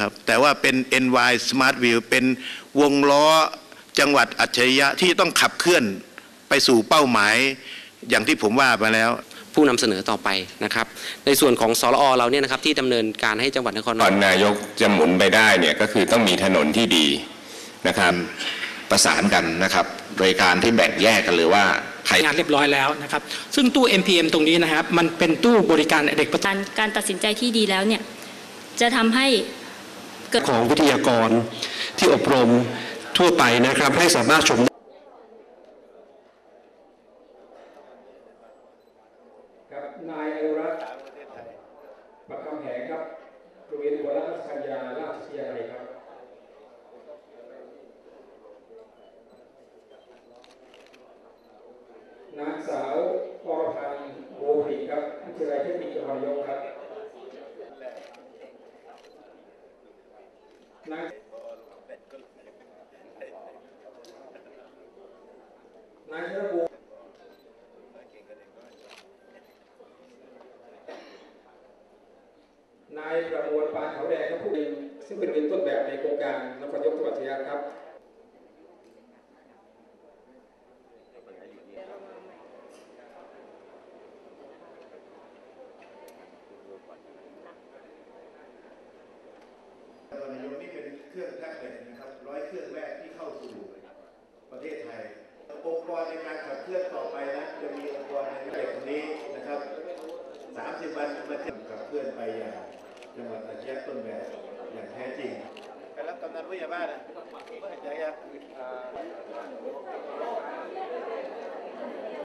ครับแต่ว่าเป็น NY Smart Wheel เป็นวงล้อจังหวัดอัจฉริยะที่ต้องขับเคลื่อนไปสู่เป้าหมาย อย่างที่ผมว่ามาแล้ว ผู้นำเสนอต่อไปนะครับ ในส่วนของสรอเราเนี่ยนะครับที่ดำเนินการให้จังหวัดนครก่อนนายกจะหมุนไปได้เนี่ยก็คือต้องมีถนนที่ดีนะครับประสานกันนะครับ โดยการที่แบ่งแยกกันเลยว่าใครงานเรียบร้อยแล้วนะครับ ซึ่งตู้ MPM ตรงนี้นะครับมันเป็นตู้บริการเด็กประถมการการตัดสินใจที่ดีแล้วเนี่ยจะทำให้เกิด ของวิทยากรที่อบรมทั่วไปนะครับ ให้สามารถชมครับนายอนุรักษ์ประคำแหงครับโรงเรียนอุบลราชกัญญาราชวิทยาลัยครับนางสาวอรพันธ์โบผิครับทยาลัยเทคนิคจังหวัดยงครับ นายชนบูรณ์นายประมวลปานเขาแดงครับผู้เองซึ่งเป็นเป็นต้นแบบในโครงการนครยกจังหวัดชยนาทครับ นครนายกนี่ เครื่องแท็บเล็ตนะครับร้อยเครื่องแรกที่เข้าสู่ประเทศไทย องค์กรในการขับเคลื่อนต่อไปนะจะมีองค์กรในเด็กคนนี้นะครับ 30 วันมาจะขับเคลื่อนไปอย่างจังหวัดอาชีพต้นแบบอย่างแท้จริงไปรับกำนันผู้ใหญ่บ้านนะอยาก